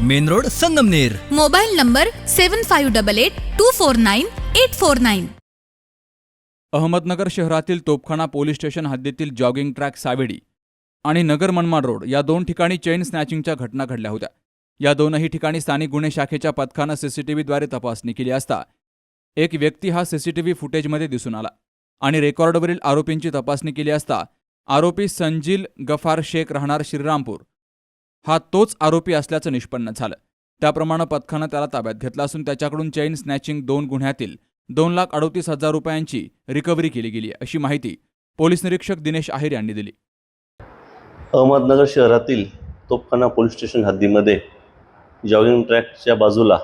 Main road Sangamner. Mobile number seven five double eight two four nine eight four nine Ahmednagar शहरातील Topkhana police station हद्दीतील jogging track Savedi आणि Nagar Manmad road या दोन ठिकाणी chain स्नॅचिंगच्या घटना घडल्या होत्या. या दोनही ठिकाणी स्थानिक गुन्हे शाखेच्या पथकानं सीसीटीव्हीद्वारे तपासणी केली असता एक व्यक्ती हा सीसीटीव्ही फुटेजमध्ये दिसून आला आणि रेकॉर्डवरील आरोपींची तपासणी केली असता आरोपी संजील गफार शेख राहणार श्रीरामपूर हा तोच आरोपी असल्याचं निष्पन्न झालं. त्याप्रमाणे पथकानं त्याला ताब्यात घेतलं असून त्याच्याकडून चेन स्नॅचिंग दोन गुन्ह्यातील दोन लाख अडोतीस हजार रुपयांची रिकव्हरी केली गेली अशी माहिती पोलीस निरीक्षक दिनेश आहेर यांनी दिली. अहमदनगर शहरातील तोफखाना पोलीस स्टेशन हद्दीमध्ये जॉगिंग ट्रॅकच्या बाजूला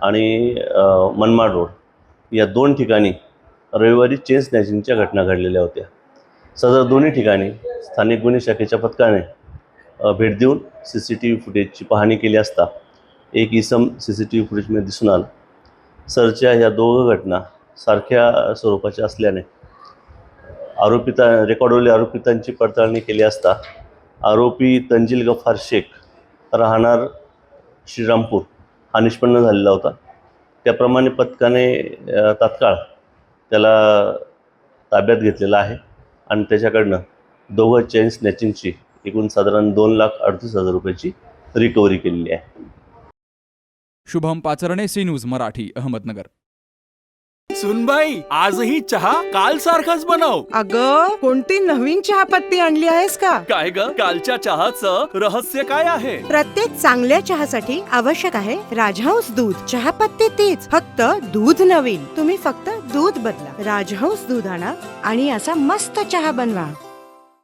आणि मनमाड रोड या दोन ठिकाणी रविवारी चेन स्नॅचिंगच्या घटना घडलेल्या होत्या. सदर दोन्ही ठिकाणी स्थानिक गुन्हे शाखेच्या पथकाने भेट देऊन सी सी टी व्ही फुटेजची पाहणी केली असता एक इसम सी सी टी व्ही फुटेजमध्ये दिसून आला. सरच्या ह्या दोघं घटना सारख्या स्वरूपाच्या असल्याने आरोपिता रेकॉर्डवरील आरोपितांची पडताळणी केली असता आरोपी तंजील गफार शेख राहणार श्रीरामपूर हा निष्पन्न झालेला होता. त्याप्रमाणे पथकाने तात्काळ त्याला ताब्यात घेतलेला आहे आणि त्याच्याकडनं दोघं चेन स्नॅचिंगची एकूण साधारण दोन लाख अडतीस हजार रुपयाची रिकव्हरी केलेली आहे. Shubham Pacharane C news Marathi Ahmednagar. सुनबाई आजही चहा काल सारखाच बनव. अग कोणती नवीन चहापत्ती आणली आहेस का? काय ग? कालच्या चहाचं रहस्य काय आहे? प्रत्येक चांगल्या चहासाठी आवश्यक आहे राजहंस दूध. चहापत्ती तीच फक्त दूध नवीन. तुम्ही फक्त दूध बदला. राजहंस दूध आणा आणि असा मस्त चहा बनवा.